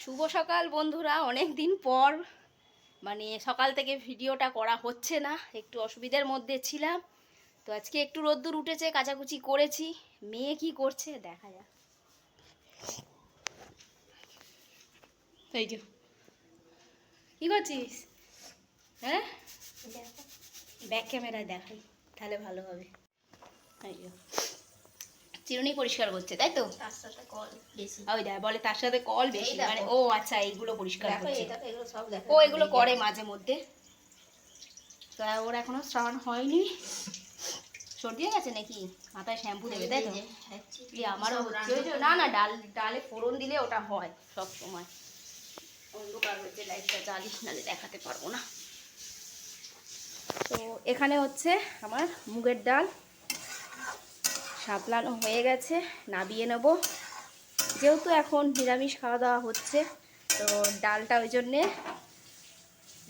শুভ সকাল বন্ধুরা অনেক দিন পর মানে সকাল থেকে ভিডিওটা করা হচ্ছে না একটু অসুবিধার মধ্যে ছিলাম। তো আজকে একটু রোদ্দুর উঠেছে কাচাকুচি করেছি। মেয়ে কি করছে দেখা যাক। এই যে। কি করছিস? হ্যাঁ? ব্যাক ক্যামেরায় দেখাই তাহলে ভালো হবে। এই চিরুনি পরিষ্কার করছে তাই তো? তার সাথে কল বেশি। ওই দেখ বলে তার সাথে কল বেশি মানে ও আচ্ছা এইগুলো পরিষ্কার করছে। ও এগুলো করে মাঝে মধ্যে। তো ওর এখনও স্নান হয়নি। সর্দি হয়ে গেছে নাকি? মাথায় শ্যাম্পু দেবে তাই তো? এই আমারও হচ্ছে। না না ডাল ডালে ফোড়ন দিলে ওটা হয় সব সময়। অন্ধকার হচ্ছে লাইটটা জ্বালিস নালে দেখাতে পারব না। তো এখানে হচ্ছে আমার মুগের ডাল। সাপলানো হয়ে গেছে নাবিয়ে নেব। যেহেতু এখন নিরামিষ খাওয়া দাওয়া হচ্ছে, তো ডালটা ওই জন্যে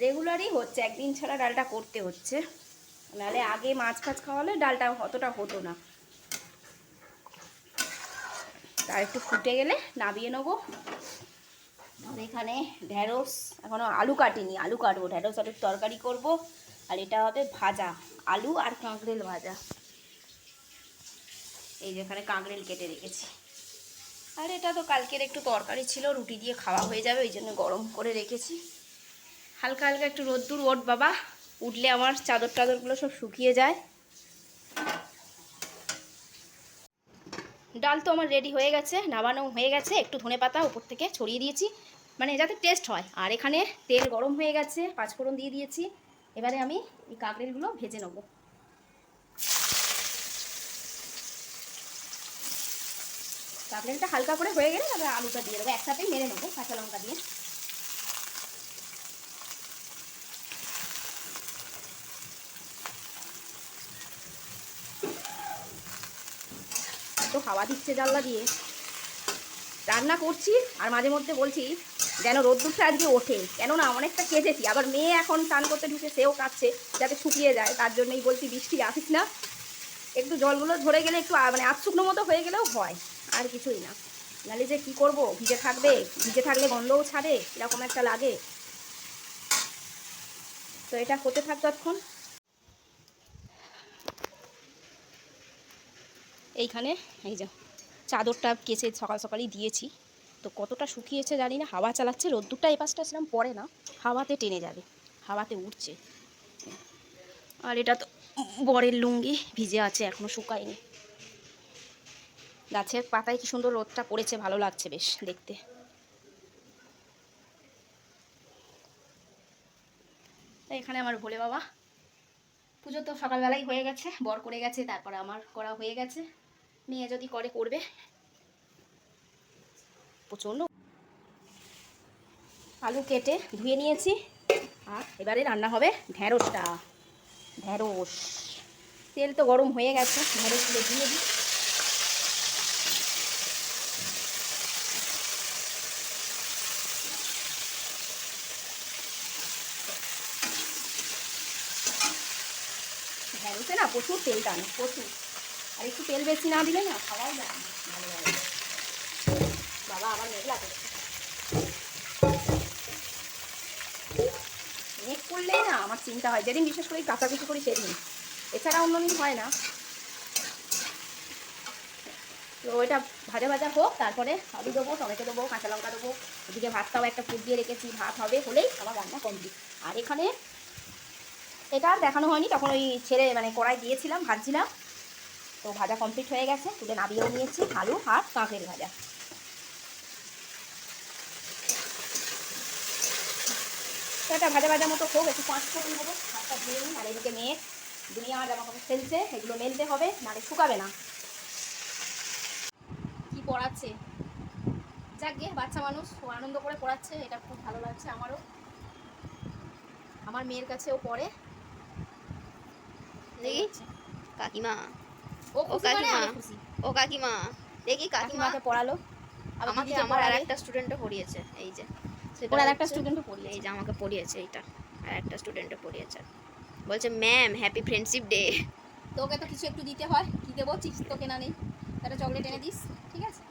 রেগুলারই হচ্ছে, একদিন ছাড়া ডালটা করতে হচ্ছে। নাহলে আগে মাছ ফাছ খাওয়ালে ডালটা অতটা হতো না। তার একটু ফুটে গেলে নাবিয়ে নেব। এখানে ঢ্যাঁড়স এখনও আলু কাটিনি, আলু কাটবো। ঢ্যাঁড়স আলুর তরকারি করব, আর এটা হবে ভাজা, আলু আর কাঁকরেল ভাজা। এই যেখানে কাঁকরেল কেটে রেখেছি। আর এটা তো কালকের একটু তরকারি ছিল, রুটি দিয়ে খাওয়া হয়ে যাবে, ওই জন্য গরম করে রেখেছি। হালকা হালকা একটু রোদ্দুর ওঠ বাবা, উঠলে আমার চাদর টাদরগুলো সব শুকিয়ে যায়। ডাল তো আমার রেডি হয়ে গেছে নামানো হয়ে গেছে, একটু ধনে পাতা উপর থেকে ছড়িয়ে দিয়েছি মানে যাতে টেস্ট হয়। আর এখানে তেল গরম হয়ে গেছে, পাঁচফোড়ন দিয়ে দিয়েছি। এবারে আমি এই কাঁকড়েলগুলো ভেজে নেব। কাঁকড়েলটা হালকা করে হয়ে গেলে তারপরে আলুটা দিয়ে দেবো। একসাথেই মেরে নেব কাঁচা লঙ্কা দিয়ে। তো হাওয়া দিচ্ছে জানলা দিয়ে। রান্না করছি আর মাঝে মধ্যে বলছি যেন রোদ্দুরটা আজকে ওঠে। কেননা অনেকটা কেঁচেছি আবার মেয়ে এখন স্নান করতে ঢুকে সেও কাচ্ছে যাতে শুকিয়ে যায়। তার জন্যই বলছি বৃষ্টি আসিস না। একটু জলগুলো ধরে গেলে একটু মানে আধশুকনো মতো হয়ে গেলেও হয়। আর কিছুই না। নাহলে যে কি করব? ভিজে থাকবে? ভিজে থাকলে গন্ধও ছাড়ে? এরকম একটা লাগে। তো এটা হতে থাক তৎক্ষণ এইখানে, এই যে চাদরটা কেচে সকাল সকালই দিয়েছি। তো কতটা শুকিয়েছে জানি না, হাওয়া চালাচ্ছে, রোদ্দুরটা এই পাশটা সেরকম পড়ে না। হাওয়াতে টেনে যাবে, হাওয়াতে উঠছে। আর এটা তো বরের লুঙ্গি, ভিজে আছে, এখনও শুকায়নি। গাছের পাতায় কি সুন্দর রোদটা পড়েছে, ভালো লাগছে বেশ দেখতে। তো এখানে আমার ভোলে বাবা। পুজো তো সকালবেলাই হয়ে গেছে, বর করে গেছে, তারপরে আমার করা হয়ে গেছে। মেয়ে যদি করে, করবে। প্রচণ্ড। আলু কেটে ধুয়ে নিয়েছি, আর এবারে রান্না হবে ঢ্যাঁড়সটা। ঢ্যাঁড়স। তেল তো গরম হয়ে গেছে, ঢ্যাঁড়সগুলো দিয়ে দিই। ঢ্যাঁড়সে না, প্রচুর তেল টানে, প্রচুর। আর একটু তেল বেশি না দিলে না খাওয়াই না, ভালো লাগে বাবা আবার মেঘলা করছে। মেঘ করলেই না আমার চিন্তা হয়। যেদিন বিশেষ করে কাঁচাকুচি করি সেদিন। এছাড়া অন্য দিন হয় না। তো ওইটা ভাজা ভাজা হোক, তারপরে আলু দেবো, টমেটো দেবো, কাঁচা লঙ্কা দেবো। ওদিকে ভাতটাও একটা ফুট দিয়ে রেখেছি, ভাত হবে হলেই আমার রান্না কমপ্লিট আর এখানে এটা আর দেখানো হয়নি, তখন ওই ছেড়ে মানে কড়াই দিয়েছিলাম, ভাজছিলাম। তো ভাজা কমপ্লিট হয়ে গেছে, তুলে নাবিয়েও নিয়েছি, আলু আর কাঁকড়ের ভাজা। এটা ভাজা ভাজা মতো হোক, একটু পাঁচ ফোড়ন দেবো হাতটা ধুয়ে নিন আর এদিকে মেয়ে দুনিয়া জামা কাপড় ফেলছে, এগুলো মেলতে হবে, নাহলে শুকাবে না। কি পড়াচ্ছে? যাক গে, বাচ্চা মানুষ আনন্দ করে পড়াচ্ছে, এটা খুব ভালো লাগছে আমারও। আমার মেয়ের কাছেও পড়ে। দেখি। কাকিমা। ও মানে কাকিমা। ও কাকিমা। দেখি কাকিমাকে পড়ালো। আমাকে আমার আর একটা স্টুডেন্টও পড়িয়েছে। এই যে সেটা আর একটা স্টুডেন্টও পড়িয়েছে। এই যে আমাকে পড়িয়েছে এইটা। আর একটা স্টুডেন্টও পড়িয়েছে। বলছে ম্যাম হ্যাপি ফ্রেন্ডশিপ ডে তোকে তো কিছু একটু দিতে হয়। কি দেবো? চিপস তো কেনা নেই। একটা চকলেট এনে দিস। ঠিক আছে?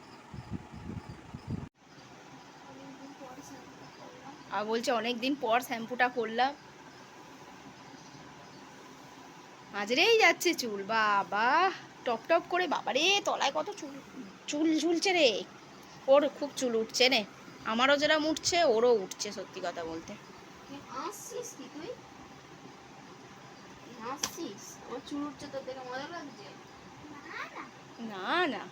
আর বলছে অনেক দিন পর শ্যাম্পুটা করলাম। মাঝরেই যাচ্ছে চুল বাবা। টপ টপ করে বাবারে তলায় কত চুল চুল ঝুলছে রে। ওর খুব চুল উঠছে নে। আমারও যেরকম উঠছে ওরও উঠছে সত্যি কথা বলতে। না না।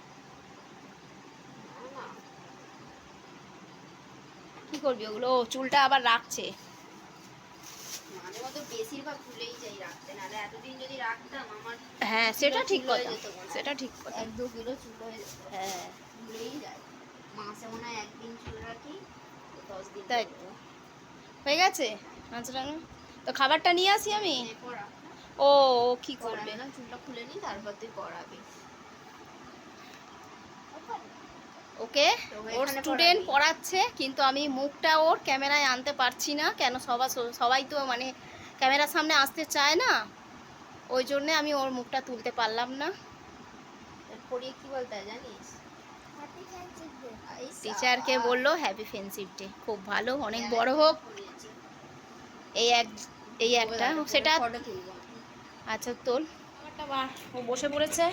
কি করবি ওগুলো? চুলটা আবার রাখছে মাঝে মতো বেশিরভাগ ভুলেই যাই রাখতে নাহলে এতদিন যদি রাখতাম আমার হ্যাঁ সেটা ঠিক কথা। সেটা ঠিক কথা। এক দু কিলো চুল হয়ে যেত। হ্যাঁ। ভুলেই যায় মাসে মনে হয় একদিন চুল রাখি তো দশ দিন তাই তো। হয়ে গেছে? আঁচড়ানো তো খাবারটা নিয়ে আসি আমি? ও ও কি করবে করবে? না চুলটা খুলে নি তারপর তুই পড়াবি ওকে ওর স্টুডেন্ট পড়াচ্ছে কিন্তু আমি মুখটা ওর ক্যামেরায় আনতে পারছি না কেন সবাই সবাই তো মানে ক্যামেরার সামনে আসতে চায় না ওই জন্যে আমি ওর মুখটা তুলতে পারলাম না। পড়িয়ে কি বলতে জানিস? টিচারকে বলল হ্যাপি ফ্রেন্ডশিপ ডে খুব ভালো অনেক বড় হোক। এই এক এই একটা সেটা আচ্ছা তোল। ও বসে পড়েছে।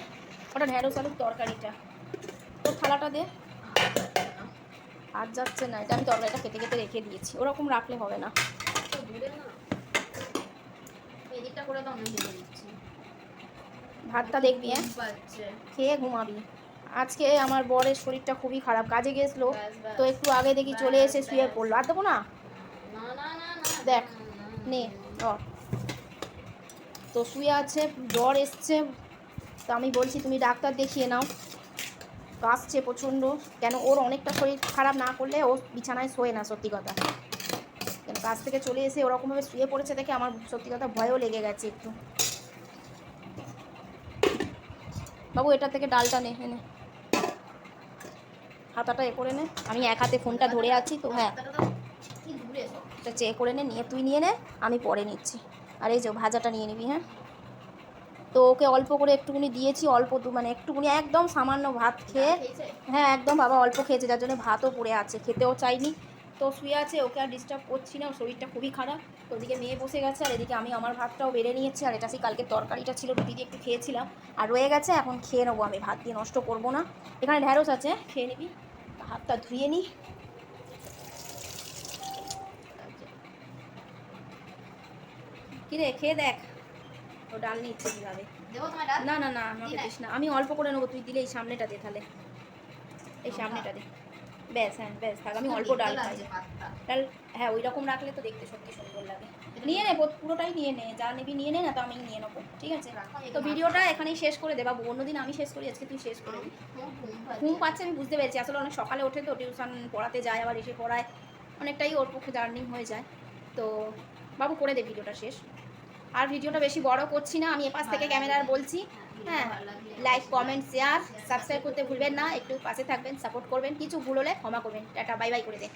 ওটা ঢেঁড়স আলুর তরকারিটা। তোর থালাটা দে। আর যাচ্ছে না এটা আমি তরকারিটা কেটে কেটে রেখে দিয়েছি। ওরকম রাখলে হবে না? করে দাও আমি ভেজে দিচ্ছি ভাতটা দেখবি হ্যাঁ। খেয়ে ঘুমাবি। আজকে আমার বরের শরীরটা খুবই খারাপ কাজে গেছিল। তো একটু আগে দেখি চলে এসে শুয়ে পড়ল। আর দেবো না? দেখ, না, না। তো শুয়ে আছে জ্বর এসছে। তো আমি বলছি তুমি ডাক্তার দেখিয়ে নাও। কাশছে প্রচণ্ড। কেন ওর অনেকটা শরীর খারাপ না করলে ও বিছানায় শোয় না সত্যি কথা। কাজ থেকে চলে এসে ওরকমভাবে শুয়ে পড়েছে দেখে আমার সত্যি কথা ভয়ও লেগে গেছে একটু। বাবু, এটা থেকে ডালটা নে, এনে। হাতাটা এ করে নে। আমি এক হাতে ফোনটা ধরে আছি তো হ্যাঁ। এটা চেয়ে করে নে, নিয়ে, তুই নিয়ে নে, আমি পরে নিচ্ছি। আর এই যে ভাজাটা নিয়ে নিবি হ্যাঁ। তো ওকে অল্প করে একটুকুনি দিয়েছি, অল্প মানে একটুকুনি একদম সামান্য ভাত খেয়ে হ্যাঁ একদম বাবা অল্প খেয়েছে, যার জন্য ভাতও পড়ে আছে, খেতেও চাইনি। তো শুয়ে আছে ওকে আর ডিস্টার্ব করছি না ওর শরীরটা খুবই খারাপ। তো ওদিকে মেয়ে বসে গেছে আর এদিকে আমি আমার ভাতটাও বেড়ে নিয়েছি আর এটা সেই কালকে তরকারিটা ছিল রুটি দিয়ে একটু খেয়েছিলাম। আর রয়ে গেছে এখন খেয়ে নেব আমি ভাত দিয়ে নষ্ট করব না। এখানে ঢ্যাঁড়স আছে খেয়ে নিবি। হাতটা ধুয়ে নিই কিরে খেয়ে দেখ। ও ডাল নিচ্ছে কীভাবে? না না না আমাকে দিস না। আমি অল্প করে নেব তুই দিলে এই সামনেটা দে তাহলে। এই সামনেটা দে। ব্যাস হ্যাঁ ব্যাস থাক আমি অল্প ডাল খাই। ডাল হ্যাঁ ওই রকম রাখলে তো দেখতে সত্যি সুন্দর লাগে। নিয়ে নে পুরোটাই নিয়ে নে যা নিবি নিয়ে নে না তো আমি নিয়ে নেব ঠিক আছে? তো ভিডিওটা এখানেই শেষ করে দে বাবু অন্যদিন আমি শেষ করি আজকে তুই শেষ করে। দিবি। ঘুম পাচ্ছে আমি বুঝতে পেরেছি আসলে অনেক সকালে ওঠে তো টিউশন পড়াতে যায় আবার এসে পড়ায় অনেকটাই ওর পক্ষে জার্নিং হয়ে যায়। তো বাবু করে দে ভিডিওটা শেষ। আর ভিডিওটা বেশি বড় করছি না আমি এপাশ থেকে ক্যামেরার বলছি। হ্যাঁ লাইক কমেন্ট শেয়ার সাবস্ক্রাইব করতে ভুলবেন না একটু পাশে থাকবেন সাপোর্ট করবেন কিছু ভুল হলে ক্ষমা করবেন। টাটা বাই বাই করে দে।